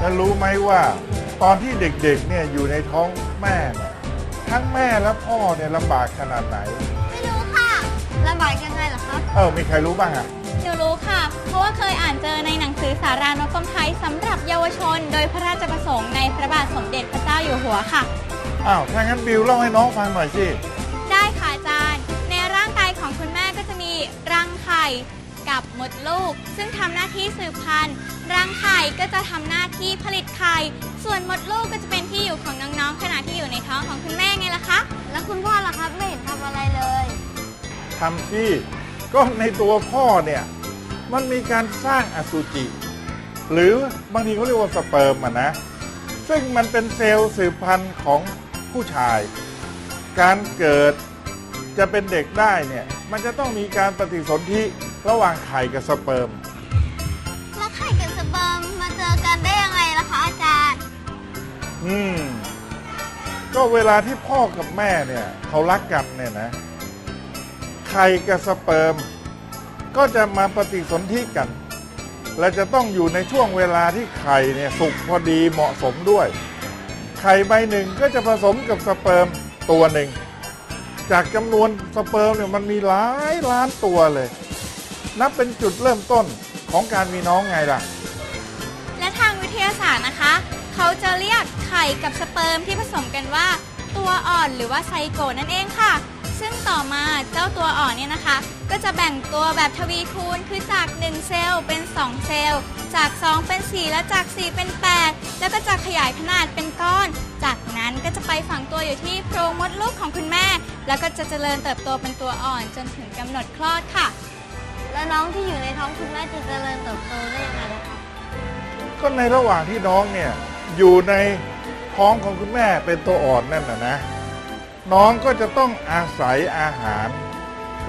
แล้วรู้ไหมว่าตอนที่เด็กๆเนี่ยอยู่ในท้องแม่เนี่ยทั้งแม่และพ่อเนี่ยลำบากขนาดไหน ไม่รู้ค่ะลำบากยังไงเหรอครับเออมีใครรู้บ้างอะหนูรู้ค่ะ เพราะว่าเคยอ่านเจอในหนังสือสารานกกรมไทยสำหรับเยาวชน โดยพระราชประสงค์ในพระบาทสมเด็จพระเจ้าอยู่หัวค่ะ อ้าวถ้างั้นบิวเล่าให้น้องฟังหน่อยสิ ได้ค่ะอาจารย์ ในร่างกายของคุณแม่ก็จะมีรังไข่ กับมดลูก ซึ่งทำหน้าที่สืบพันธุ์รังไข่ก็จะทำหน้าที่ผลิตไข่ ส่วนมดลูกก็จะเป็นที่อยู่ของน้องๆขณะที่อยู่ในท้องของคุณแม่ไงล่ะคะ แล้วคุณพ่อล่ะครับไม่เห็นทำอะไรเลยทำที่ก็ในตัวพ่อเนี่ยมันมีการสร้างอสุจิ หรือบางทีเขาเรียกว่าสเปิร์มอะนะ ซึ่งมันเป็นเซลล์สืบพันธุ์ของผู้ชาย การเกิดจะเป็นเด็กได้เนี่ย มันจะต้องมีการปฏิสนธิ ระหว่างไข่กับสเปิร์ม แล้วไข่กับสเปิร์มมาเจอกันได้ยังไงล่ะคะอาจารย์ อืม ก็เวลาที่พ่อกับแม่เนี่ยเขารักกันเนี่ยนะ ไข่กับสเปิร์ม ก็จะมาปฏิสนธิกัน และจะต้องอยู่ในช่วงเวลาที่ไข่เนี่ยสุกพอดีเหมาะสมด้วย ไข่ใบหนึ่งก็จะผสมกับสเปิร์มตัวหนึ่ง จากจำนวนสเปิร์มเนี่ยมันมีหลายล้านตัวเลย นับเป็นจุดเริ่มต้นของการมีน้องไงล่ะ และทางวิทยาศาสตร์นะคะ เขาจะเรียกไข่กับสเปิร์มที่ผสมกันว่า ตัวอ่อนหรือว่าไซโกตนั่นเองค่ะ ซึ่งต่อมาเจ้าตัวอ่อนเนี่ยนะคะ ก็จะแบ่งตัวแบบทวีคูณคือจาก 1 เซลล์เป็น 2 เซลล์ จาก 2 เป็น 4 และจาก 4 เป็น 8 แล้วก็จะขยายขนาดเป็นก้อน จากนั้นก็จะไปฝังตัวอยู่ที่โพรงมดลูกของคุณแม่ แล้วก็จะเจริญเติบโตเป็นตัวอ่อนจนถึงกำหนดคลอดค่ะ แล้วน้องที่อยู่ในท้องคุณแม่จะเจริญเติบโตได้ยังไงล่ะคะก็ในระหว่างที่น้องเนี่ยอยู่ในท้องของคุณแม่เป็นตัวอ่อนนั่นนะนะ น้องก็จะต้องอาศัยอาหาร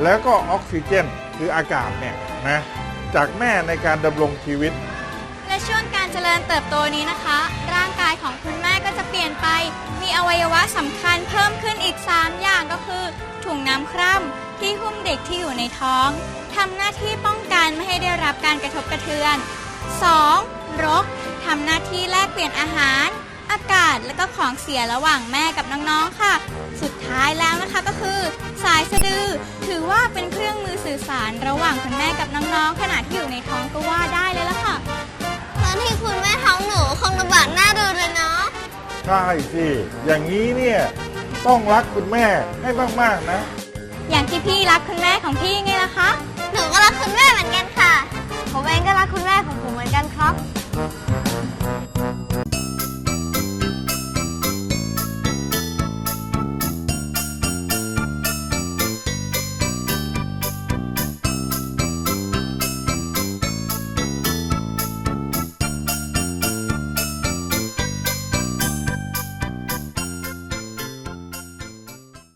แล้วก็ออกซิเจนคืออากาศเนี่ยนะจากแม่ในการดำรงชีวิต และช่วงการเจริญเติบโตนี้นะคะ ร่างกายของคุณแม่ก็จะเปลี่ยนไป มีอวัยวะสำคัญเพิ่มขึ้นอีก 3 อย่างก็คือถุงน้ำคร่ำ ที่หุ้มเด็กที่อยู่ในท้องทำหน้าที่ป้องกันไม่ให้ได้รับการกระทบกระเทือน 2. รกทำหน้าที่แลกเปลี่ยนอาหาร อากาศและก็ของเสียระหว่างแม่กับน้องๆค่ะ สุดท้ายแล้วนะคะก็คือ สายสะดือ ถือว่าเป็นเครื่องมือสื่อสารระหว่างคุณแม่กับน้องๆขณะที่อยู่ในท้องก็ว่าได้เลยละค่ะตอนที่คุณแม่ท้องหนูคงลำบากหน้าดูเลยเนาะใช่สิอย่างนี้เนี่ยต้องรักคุณแม่ให้มากๆนะ อย่างที่พี่รักคุณแม่ของพี่ไงล่ะคะ หนูก็รักคุณแม่เหมือนกันค่ะ ผมเองก็รักคุณแม่ของผมเหมือนกันครับ